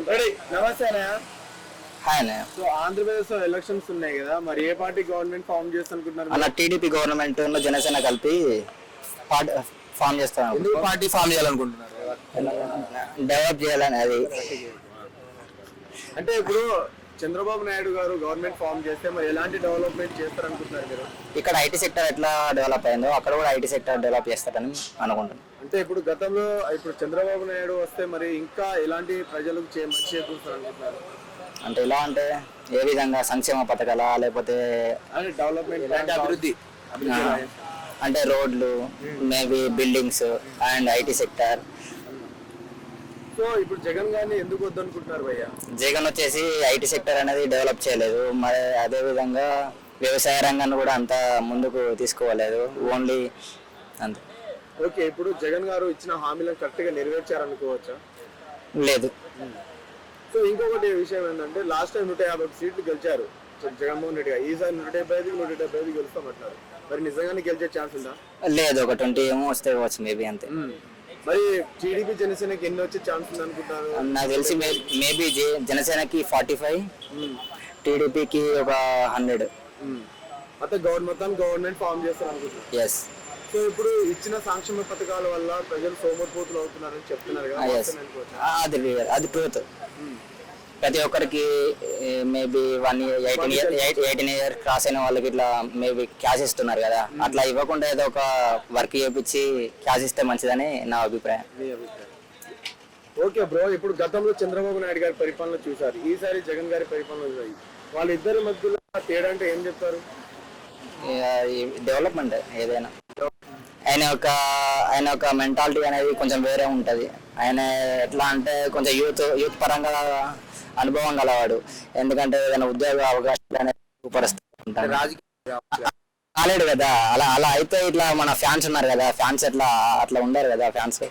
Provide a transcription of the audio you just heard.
నమస్తే అన్నయ్య హాయ్ అన్న సో ఆంధ్రప్రదేశ్లో ఎలక్షన్స్ ఉన్నాయి కదా మరి ఏ పార్టీ గవర్నమెంట్ ఫామ్ చేస్తా అనుకుంటున్నారు అన్న టీడీపీ గవర్నమెంట్ జనసేన కలిపి ఫామ్ చేస్తాను పార్టీ ఫామ్ చేయాలనుకుంటున్నారు? డెవలప్ చేయాలని అది. అంటే ఇప్పుడు చంద్రబాబు నాయుడు గారు గవర్నమెంట్ ఫామ్ చేస్తే మరి ఎలాంటి డెవలప్మెంట్ చేస్తారనుకుంటున్నారు మీరు? ఇక్కడ ఐటీ సెక్టర్ ఎట్లా డెవలప్ అయిందో అక్కడ కూడా ఐటీ సెక్టర్ డెవలప్ చేస్తారని అనుకుంటున్నాను. అంటే ఇప్పుడు గతంలో ఇప్పుడు చంద్రబాబు నాయుడు వస్తే మరి ఇంకా ఎలాంటి ప్రజలకు చే- మంచి చేకూరుస్తారు అనుకుంటున్నారు అంటే ఎలా అంటే ఏ విధంగా సంక్షేమ పథకాలా లేకపోతే అంటే డెవలప్మెంట్ అభివృద్ధి. అంటే రోడ్లు maybe buildings and IT sector so ఇప్పుడు జగన్ గారిని ఎందుకు వద్దనుకుంటున్నారు భయ్య? జగన్ వచ్చేసి ఐటీ సెక్టర్ అనేది డెవలప్ చేయలేదు. మరి అదే విధంగా వ్యవసాయ రంగాన్ని కూడా అంత ముందుకు తీసుకోలేదు ఓన్లీ అంతే. ఓకే ఇప్పుడు జగన్ గారు ఇచ్చిన హామీలను కరెక్ట్గా నెరవేర్చారనుకోవచ్చా? లేదు. సో ఇంకొకటి విషయం ఏంటంటే లాస్ట్ టైం నూట యాభై సీట్లు గెలిచారు. జగన్మోహన్ రెడ్డి గారు. ఈసారి నూట డెబ్బై ఐదుకి నూట డెబ్బై ఐదు గెలుస్తామంటున్నారు. మరి నిజంగానే గెలిచే ఛాన్స్ ఉందా? లేదు ఒక ట్వంటీ ఏమో వస్తే కావచ్చు మేబీ అంతే. మరి టీడీపీ జనసేనకి ఎన్ని వచ్చే ఛాన్స్ ఉంది అనుకుంటున్నారు నాకు తెలిసి మేబీ జనసేనకి ఫార్టీ ఫైవ్ టీడీపీకి ఒక హండ్రెడ్ మొత్తం గవర్నమెంట్ గవర్నమెంట్ ఫామ్ చేస్తారు అనుకుంటున్నారు. ఎస్ సో ఇప్పుడు ఇచ్చిన సంక్షేమ పథకాల వల్ల ప్రజలు సోమరిపోతులు అవుతున్నారని చెప్తున్నారు కదా వాస్తవం అనుకోవచ్చా? అది. అది ట్రూత్ ప్రతి ఒక్కరికి maybe one year eighteen year eighteen year cross అయిన వాళ్ళకి ఇట్లా మేబీ క్యాష్ ఇస్తున్నారు కదా. అట్లా ఇవ్వకుండా ఏదో ఒక వర్క్ చేపించి క్యాష్ ఇస్తే మంచిదని నా అభిప్రాయం. ఓకే బ్రో ఇప్పుడు గతంలో చంద్రబాబు నాయుడు గారి పరిపాలన చూసారు ఈసారి జగన్ గారి పరిపాలన చూసారు వాళ్ళిద్దరి మధ్యలో తేడా అంటే ఏం చెప్తారు? డెవలప్మెంట్ ఏదైనా. ఆయన ఒక ఆయన ఒక మెంటాలిటీ అనేది కొంచెం వేరే ఉంటది. ఆయన ఎట్లా అంటే కొంచెం యూత్ యూత్ పరంగా అనుభవం గలవాడు. ఎందుకంటే ఏదైనా ఉద్యోగ అవకాశాలు ఉంటాడు. కదా. అలా అలా అయితే ఇట్లా మన ఫ్యాన్స్ ఉన్నారు కదా. ఫ్యాన్స్ ఎట్లా అట్లా ఉండరు కదా ఫ్యాన్స్.